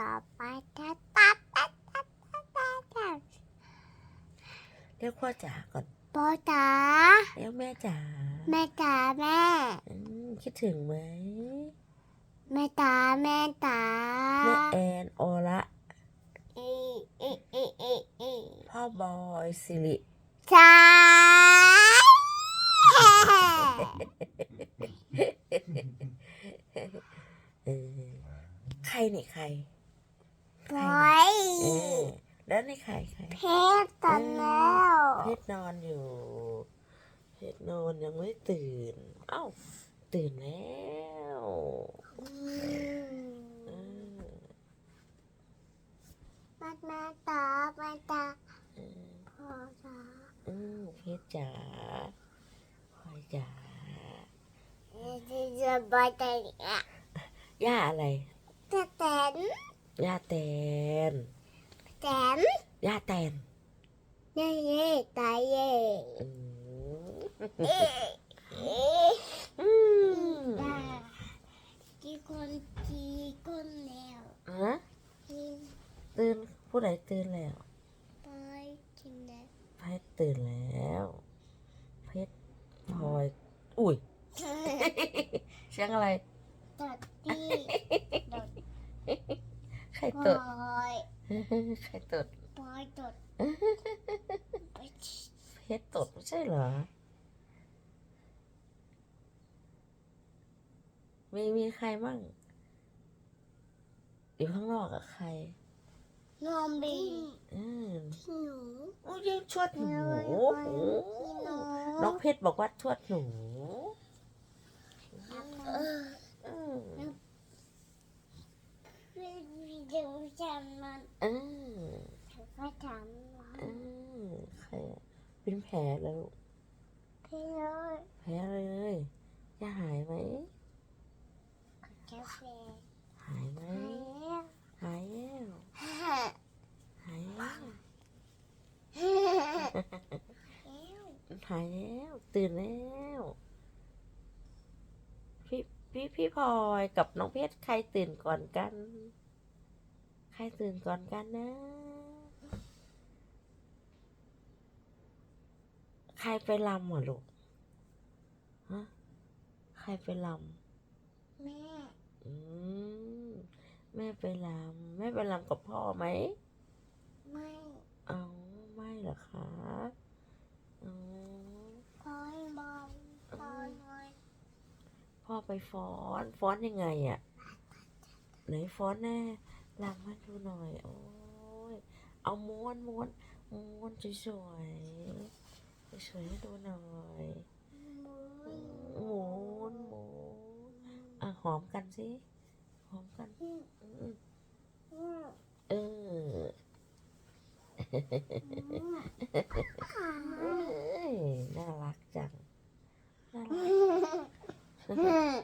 ต่อไปจะตัดตัดตัดตัดตัดตัดเรียกพ่อจ๋าก่อนโบจ๋าเรียกแม่จ๋าแม่จ๋าแม่อืมคิดถึงไหมแม่จ๋าแม่จ๋าแม่แอนออละอีอีอีอีอีพ่อบอยสิริใช่เออใครนี่ใคร บอยเออแล้วนี่ใครใครเพชรตันแล้วเพชรนอนอยู่ เพชรนอนยังไม่ตื่น เอ้า ตื่นแล้วเออมามาตามาตาเออพ่อจ๋าอืมเพชรจ๋าพลอยจ๋าจะจะบอยแต่เนี่ยย่าอะไรจะแตน ย่าแตนแตนย่าแตนเย่เย่ตายเย่อืมเอ๊ะเอ๊ะอืมกี่คนกี่คนแล้วฮะกินตื่นผู้ใดตื่นแล้วไปกินแล้วเพชรตื่นแล้วเพชรพลอยอุ้ยเสียงอะไรตัดที่ดด ใครปตล่ดอยใครตดปล่อยดดไปเพชรตดไม่ใช่เหรอ มีมีใครมั่งอยู่ข้างนอกกับใครนอมบีอืมพี่หนูโอ้ยยังชวดหนูพี่หนูน้องเพชรบอกว่าชวดหนูเอออืมพี่ พี่เดี๋ยวจะมันอืมก็ทำมันอืมใครอะเป็นแผลแล้วลูกพี่เลยแผลเลยจะหายไหมกาแฟหายไหมแล้วหายแล้วฮ่าหายแล้วฮ่าแล้วหายแล้วตื่นแล้วพี่พี่พี่พลอยกับน้องเพชรใครตื่นก่อนกัน ใครตื่นก่อนกันนะ ใครไปลำอะลูกฮะใครไปลแม่ำอืมแม่ไปลำแม่ไปลำกับพ่อไหม ไม่ เอาไม่เหรอคะอ๋อพอยบอลพอยบอลพ่อไปฟ้อน ฟ้อนยังไงอะ่ะไหนฟ้อนแน่ ลำให้ดูหน่อย โอ้ย เอาม้วนม้วนม้วนสวยๆสวยๆให้ดูหน่อยมือหมุนหมุนอะหอมกันสิ หอมกันอืมอืมเอออืมเอ้ยน่ารักจัง น่ารักอืม